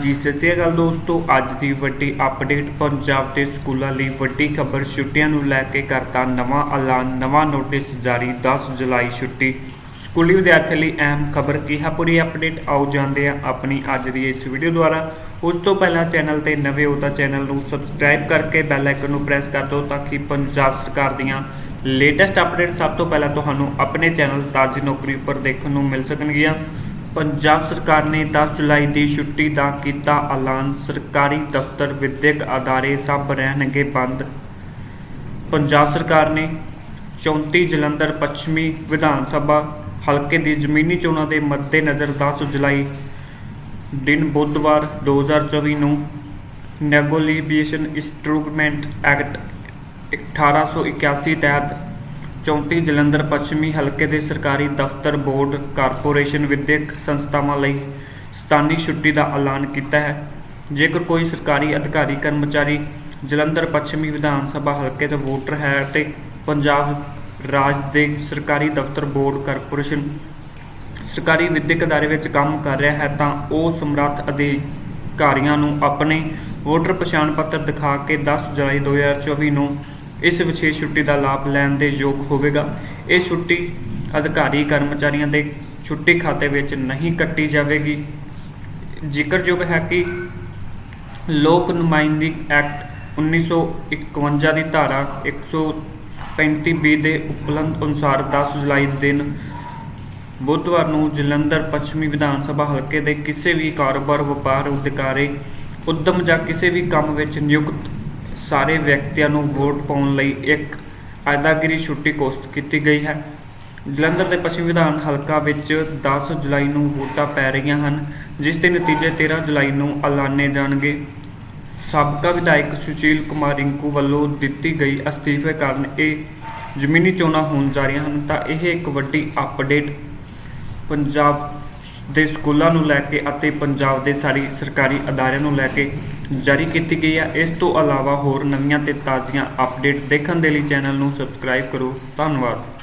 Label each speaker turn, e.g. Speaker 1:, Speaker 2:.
Speaker 1: ਜੀ, ਸਤਿ ਸ਼੍ਰੀ ਅਕਾਲ ਦੋਸਤੋ। ਅੱਜ ਦੀ ਵੱਡੀ ਅਪਡੇਟ ਪੰਜਾਬ ਦੇ ਸਕੂਲਾਂ ਲਈ ਵੱਡੀ ਖਬਰ ਛੁੱਟੀਆਂ ਨੂੰ ਲੈ ਕੇ ਕਰਤਾ ਨਵਾਂ ਐਲਾਨ, ਨਵਾਂ ਨੋਟਿਸ ਜਾਰੀ। 10 ਜੁਲਾਈ ਛੁੱਟੀ। ਸਕੂਲੀ ਵਿਦਿਆਰਥੀਆਂ ਲਈ ਅਹਿਮ ਖਬਰ ਕੀ ਹੈ? ਪੂਰੀ ਅਪਡੇਟ ਆਓ ਜਾਂਦੇ ਆ ਆਪਣੀ ਅੱਜ ਦੀ ਇਸ ਵੀਡੀਓ ਦੁਆਰਾ। ਉਸ ਤੋਂ ਪਹਿਲਾਂ ਚੈਨਲ ਤੇ ਨਵੇਂ ਹੋ ਤਾਂ ਚੈਨਲ ਨੂੰ ਸਬਸਕ੍ਰਾਈਬ ਕਰਕੇ ਬੈਲ ਆਈਕਨ ਨੂੰ ਪ੍ਰੈਸ ਕਰ ਦਿਓ ਤਾਂ ਕਿ ਪੰਜਾਬ ਸਰਕਾਰ ਦੀਆਂ ਲੇਟੈਸਟ ਅਪਡੇਟ ਸਭ ਤੋਂ ਪਹਿਲਾਂ ਤੁਹਾਨੂੰ ਆਪਣੇ ਚੈਨਲ ਤਾਜੀ ਨੌਕਰੀ ਉੱਪਰ ਦੇਖਣ ਨੂੰ ਮਿਲ ਸਕਣਗੀਆਂ। ਪੰਜਾਬ ਸਰਕਾਰ ਨੇ 10 ਜੁਲਾਈ ਦੀ ਛੁੱਟੀ ਦਾ ਕੀਤਾ ਐਲਾਨ। ਸਰਕਾਰੀ ਦਫ਼ਤਰ ਵਿਦਿਅਕ ਅਦਾਰੇ ਸਭ ਰਹਿਣਗੇ ਬੰਦ। ਪੰਜਾਬ ਸਰਕਾਰ ਨੇ 34 ਜਲੰਧਰ ਪੱਛਮੀ ਵਿਧਾਨ ਸਭਾ ਹਲਕੇ ਦੀ ਜ਼ਮੀਨੀ ਚੋਣਾਂ ਦੇ ਮੱਦੇਨਜ਼ਰ 10 ਜੁਲਾਈ ਦਿਨ ਬੁੱਧਵਾਰ 2024 ਨੂੰ ਨੈਗੋਲੀਬੀਏਸ਼ਨ ਇੰਸਟਰੂਮੈਂਟ ਐਕਟ 1881 ਤਹਿਤ 34 ਜਲੰਧਰ ਪੱਛਮੀ ਹਲਕੇ ਦੇ ਸਰਕਾਰੀ ਦਫ਼ਤਰ ਬੋਰਡ ਕਾਰਪੋਰੇਸ਼ਨ ਵਿਦਿਅਕ ਸੰਸਥਾਵਾਂ ਲਈ ਸਥਾਨੀ ਛੁੱਟੀ ਦਾ ਐਲਾਨ ਕੀਤਾ ਹੈ। ਜੇਕਰ ਕੋਈ ਸਰਕਾਰੀ ਅਧਿਕਾਰੀ, ਕਰਮਚਾਰੀ ਜਲੰਧਰ ਪੱਛਮੀ ਵਿਧਾਨ ਸਭਾ ਹਲਕੇ ਦਾ ਵੋਟਰ ਹੈ ਅਤੇ ਪੰਜਾਬ ਰਾਜ ਦੇ ਸਰਕਾਰੀ ਦਫ਼ਤਰ ਬੋਰਡ ਕਾਰਪੋਰੇਸ਼ਨ ਸਰਕਾਰੀ ਵਿਦਿਅਕ ਅਦਾਰੇ ਵਿੱਚ ਕੰਮ ਕਰ ਰਿਹਾ ਹੈ, ਤਾਂ ਉਹ ਸਮਰੱਥ ਅਧਿਕਾਰੀਆਂ ਨੂੰ ਆਪਣੇ ਵੋਟਰ ਪਛਾਣ ਪੱਤਰ ਦਿਖਾ ਕੇ 10 ਜੁਲਾਈ 2024 ਨੂੰ ਇਸ ਵਿਸ਼ੇਸ਼ ਛੁੱਟੀ ਦਾ ਲਾਭ ਲੈਣ ਦੇ ਯੋਗ ਹੋਵੇਗਾ। ਇਹ ਛੁੱਟੀ ਅਧਿਕਾਰੀ ਕਰਮਚਾਰੀਆਂ ਦੇ ਛੁੱਟੀ ਖਾਤੇ ਵਿੱਚ ਨਹੀਂ ਕੱਟੀ ਜਾਵੇਗੀ। ਜ਼ਿਕਰਯੋਗ ਹੈ ਕਿ ਲੋਕ ਨੁਮਾਇੰਦਗੀ ਐਕਟ 1951 ਦੀ ਧਾਰਾ 135 ਬੀ ਦੇ ਉਪਲੰਧ ਅਨੁਸਾਰ 10 ਜੁਲਾਈ ਦਿਨ ਬੁੱਧਵਾਰ ਨੂੰ ਜਲੰਧਰ ਪੱਛਮੀ ਵਿਧਾਨ ਸਭਾ ਹਲਕੇ ਦੇ ਕਿਸੇ ਵੀ ਕਾਰੋਬਾਰ ਵਪਾਰ ਅਧਿਕਾਰੀ, ਉਦਮ ਜਾਂ ਕਿਸੇ ਵੀ ਕੰਮ ਵਿੱਚ ਨਿਯੁਕਤ ਸਾਰੇ ਵਿਅਕਤੀਆਂ ਨੂੰ ਵੋਟ ਪਾਉਣ ਲਈ ਇੱਕ ਅਦਾਗਿਰੀ ਛੁੱਟੀ ਘੋਸ਼ਿਤ ਕੀਤੀ ਗਈ ਹੈ। ਜਲੰਧਰ ਦੇ ਪੱਛਮੀ ਵਿਧਾਨ ਹਲਕਾ ਵਿੱਚ 10 ਜੁਲਾਈ ਨੂੰ ਵੋਟਾਂ ਪੈ ਰਹੀਆਂ ਹਨ, ਜਿਸ ਦੇ ਨਤੀਜੇ 13 ਜੁਲਾਈ ਨੂੰ ਐਲਾਨੇ ਜਾਣਗੇ। ਸਾਬਕਾ ਵਿਧਾਇਕ ਸੁਸ਼ੀਲ ਕੁਮਾਰ ਰਿੰਕੂ ਵੱਲੋਂ ਦਿੱਤੀ ਗਈ ਅਸਤੀਫੇ ਕਾਰਨ ਇਹ ਜ਼ਮੀਨੀ ਚੋਣਾਂ ਹੋਣ ਜਾ ਰਹੀਆਂ ਹਨ, ਤਾਂ ਇਹ ਇੱਕ ਵੱਡੀ ਅਪਡੇਟ ਪੰਜਾਬ ਦੇ ਸਕੂਲਾਂ ਨੂੰ ਲੈ ਕੇ ਅਤੇ ਪੰਜਾਬ ਦੇ ਸਾਰੀ ਸਰਕਾਰੀ ਅਦਾਰਿਆਂ ਨੂੰ ਲੈ ਕੇ ਜਾਰੀ ਕੀਤੀ ਗਈ ਹੈ। ਇਸ ਤੋਂ ਇਲਾਵਾ ਹੋਰ ਨਵੀਆਂ ਤੇ ਤਾਜ਼ੀਆਂ ਅਪਡੇਟ ਦੇਖਣ ਦੇ ਲਈ ਚੈਨਲ ਨੂੰ ਸਬਸਕ੍ਰਾਈਬ ਕਰੋ। ਧੰਨਵਾਦ।